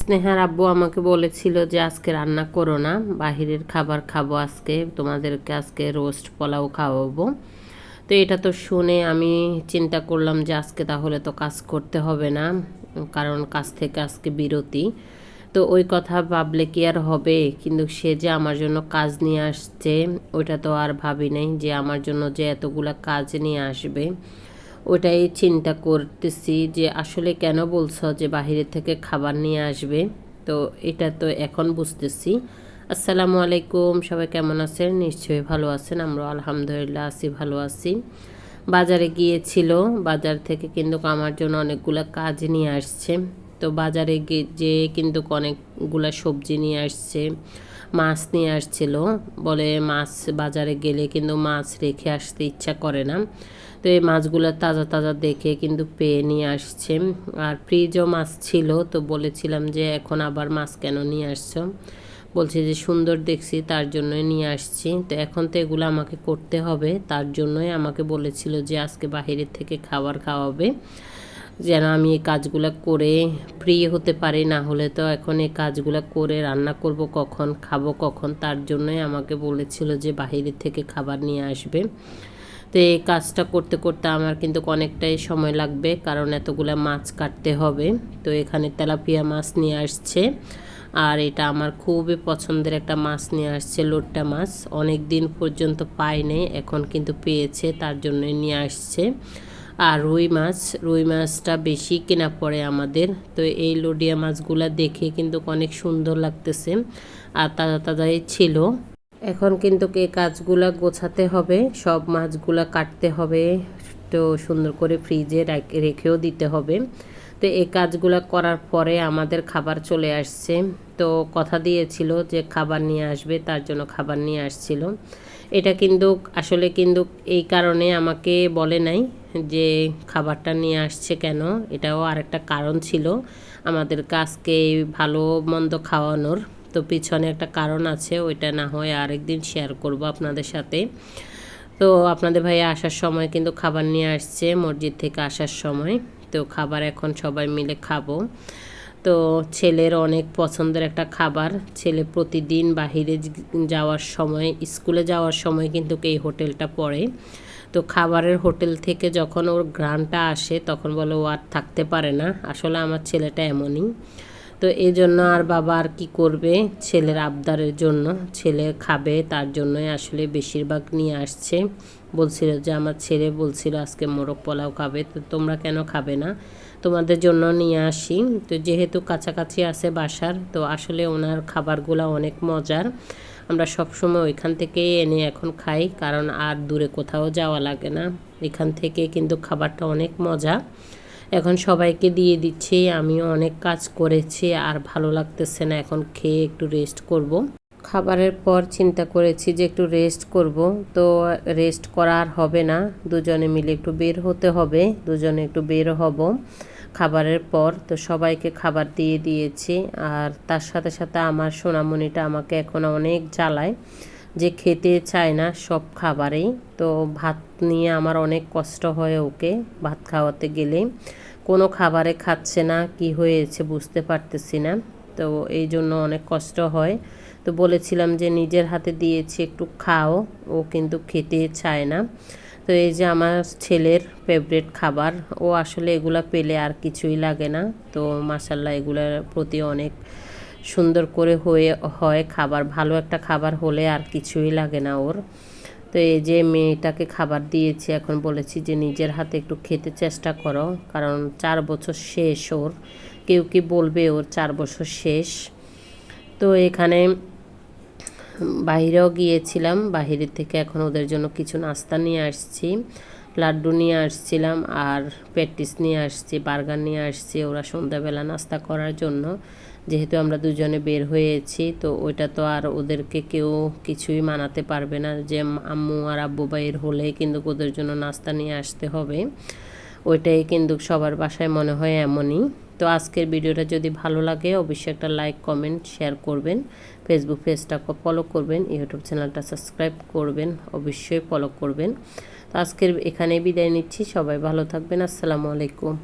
স্নেহার আব্বু আমাকে বলেছিল যে, আজকে রান্না করো না, বাহিরের খাবার খাব আজকে, তোমাদেরকে আজকে রোস্ট পোলাও খাওয়াবো। তো এটা তো শুনে আমি চিন্তা করলাম যে, আজকে তাহলে তো কাজ করতে হবে না, কারণ কাজ থেকে আজকে বিরতি। তো ওই কথা ভাবলে কি আর হবে? কিন্তু সে যে আমার জন্য কাজ নিয়ে আসছে, ওইটা তো আর ভাবি নাই যে, আমার জন্য যে এতগুলা কাজ নিয়ে আসবে। ওটাই চিন্তা করতেছি যে আসলে কেন বলছো যে বাহিরে থেকে খাবার নিয়ে আসবে? তো এটা তো এখন বুঝতেছি। আসসালামু আলাইকুম, সবাই কেমন আছেন? নিশ্চয়ই ভালো আছেন আমরা আলহামদুলিল্লাহ আছি, ভালো আছি। বাজারে গিয়েছিল, বাজার থেকে কিন্তু আমার জন্য অনেকগুলো কাজ নিয়ে আসছে। তো বাজারে যে কিন্তু অনেকগুলো সবজি নিয়ে আসছে, মাছ নিয়ে আসছিল। বলে মাছ বাজারে গেলে কিন্তু মাছ রেখে আসতে ইচ্ছা করে না। তো এই মাছগুলো তাজা তাজা দেখে কিন্তু পেয়ে নিয়ে আসছে। আর ফ্রিজও মাছ ছিল, তো বলেছিলাম যে এখন আবার মাছ কেন নিয়ে আসছো? বলছে যে সুন্দর দেখছি, তার জন্যই নিয়ে আসছি। তো এখন তো এগুলো আমাকে করতে হবে, তার জন্যই আমাকে বলেছিল যে আজকে বাহিরের থেকে খাবার খাওয়াবে। যেন আমি এই কাজগুলো করে ফ্রি হতে পারি, না হলে তো এখন এই কাজগুলো করে রান্না করব কখন, খাব কখন, তার জন্যই আমাকে বলেছিল যে বাহিরের থেকে খাবার নিয়ে আসবে। তো এই কাজটা করতে করতে আমার কিন্তু অনেকটাই সময় লাগবে, কারণ এতগুলো মাছ কাটতে হবে। তো এখানে তেলাপিয়া মাছ নিয়ে আসছে, আর এটা আমার খুবই পছন্দের একটা মাছ নিয়ে আসছে, লোট্টা মাছ। অনেক দিন পর্যন্ত পাইনি এখন কিন্তু পেয়েছে, তার জন্য নিয়ে আসছে। আর রুই মাছ, রুই মাছটা বেশি কেনা পড়ে আমাদের। তো এই লোডিয়া মাছগুলো দেখে কিন্তু অনেক সুন্দর লাগতেছে, আর তাজা তাজাই ছিল। এখন কিন্তু এই কাজগুলো গোছাতে হবে, সব মাছগুলো কাটতে হবে, তো সুন্দর করে ফ্রিজে রেখেও দিতে হবে। তো এই কাজগুলো করার পরে আমাদের খাবার চলে আসছে। তো কথা দিয়েছিল যে খাবার নিয়ে আসবে, তার জন্য খাবার নিয়ে আসছিল। এটা কিন্তু, আসলে কিন্তু এই কারণে আমাকে বলে নাই যে খাবারটা নিয়ে আসছে কেন, এটাও আরেকটা কারণ ছিল আমাদের কাজকে ভালো মন্দ খাওয়ানোর। তো পিছনে একটা কারণ আছে, ওইটা না হয় আরেকদিন শেয়ার করব আপনাদের সাথে। তো আপনাদের ভাই আসার সময় কিন্তু খাবার নিয়ে আসছে, মসজিদ থেকে আসার সময়। তো খাবার এখন সবাই মিলে খাব। তো ছেলের অনেক পছন্দের একটা খাবার, ছেলে প্রতিদিন বাহিরে যাওয়ার সময়, স্কুলে যাওয়ার সময় কিন্তু এই হোটেলটা পড়ে। তো খাবারের হোটেল থেকে যখন ওর গ্রানটা আসে, তখন বলে ও আর থাকতে পারে না। আসলে আমার ছেলেটা এমনই। তো এই জন্য আর বাবা আর কি করবে? ছেলের আবদারের জন্য। ছেলে খাবে, তার জন্যই আসলে বেশিরভাগ নিয়ে আসছে। বলছিল যে, আমার ছেলে বলছিল আজকে মোরগ পোলাও খাবে, তো তোমরা কেন খাবে না? তোমাদের জন্য নিয়ে আসি। তো যেহেতু কাছাকাছি আছে বাসার, তো আসলে ওনার খাবারগুলো অনেক মজার। আমরা সবসময় ওইখান থেকেই এনে এখন খাই, কারণ আর দূরে কোথাও যাওয়া লাগে না। এখান থেকে কিন্তু খাবারটা অনেক মজা। এখন সবাইকে দিয়ে দিচ্ছি, আমিও অনেক কাজ করেছি, আর ভালো লাগতেছে না, এখন খেয়ে একটু রেস্ট করব। খাবারের পর চিন্তা করেছি যে একটু রেস্ট করব, তো রেস্ট করার হবে না, দুজনে মিলে একটু বের হতে হবে, দুজনে একটু বের হব খাবারের পর তো সবাইকে খাবার দিয়ে দিয়েছি, আর তার সাথে সাথে আমার সোনামণিটা আমাকে এখন অনেক জ্বালায় যে খেতে চায় না সব খাবারেই। তো ভাত নিয়ে আমার অনেক কষ্ট হয় ওকে ভাত খাওয়াতে গেলে। কোনো খাবারে খাচ্ছে না, কি হয়েছে বুঝতে পারতেছি না। তো এই জন্য অনেক কষ্ট হয়। তো বলেছিলাম যে নিজের হাতে দিয়েছি, একটু খাও, ও কিন্তু খেতে চায় না। তো এই যে আমার ছেলের ফেভারেট খাবার, ও আসলে এগুলা পেলে আর কিছুই লাগে না। তো মাসাল্লাহ এগুলোর প্রতি অনেক সুন্দর করে হয়ে, হয়। খাবার, ভালো একটা খাবার হলে আর কিছুই লাগে না ওর। তো এই যে মেয়েটাকে খাবার দিয়েছি, এখন বলেছি যে নিজের হাতে একটু খেতে চেষ্টা করো, কারণ চার বছর শেষ ওর। কেউ কি বলবে ওর চার বছর শেষ? তো এখানে বাহিরেও গিয়েছিলাম বাহিরের থেকে এখন ওদের জন্য কিছু নাস্তা নিয়ে আসছি। লাড্ডু নিয়ে আসছিলাম আর প্যাটিস নিয়ে আসছি, বার্গার নিয়ে আসছি ওরা সন্ধ্যাবেলা নাস্তা করার জন্য। যেহেতু আমরা দুজনে বের হয়েছি, তো ওইটা তো আর ওদেরকে কেউ কিছুই মানাতে পারবে না যে আম্মু আর আব্বু বাইর হলে কিন্তু ওদের জন্য নাস্তা নিয়ে আসতে হবে। ওইটাই কিন্তু সবার বাসায় মনে হয় এমনই। তো আজকের ভিডিওটা যদি ভালো লাগে, অবশ্যই একটা লাইক কমেন্ট শেয়ার করবেন। ফেসবুক পেজটা ফলো করবেন ইউটিউব চ্যানেলটা সাবস্ক্রাইব করবেন, অবশ্যই ফলো করবেন। তো আজকের এখানেই বিদায় নিচ্ছি, সবাই ভালো থাকবেন, আসসালামু আলাইকুম।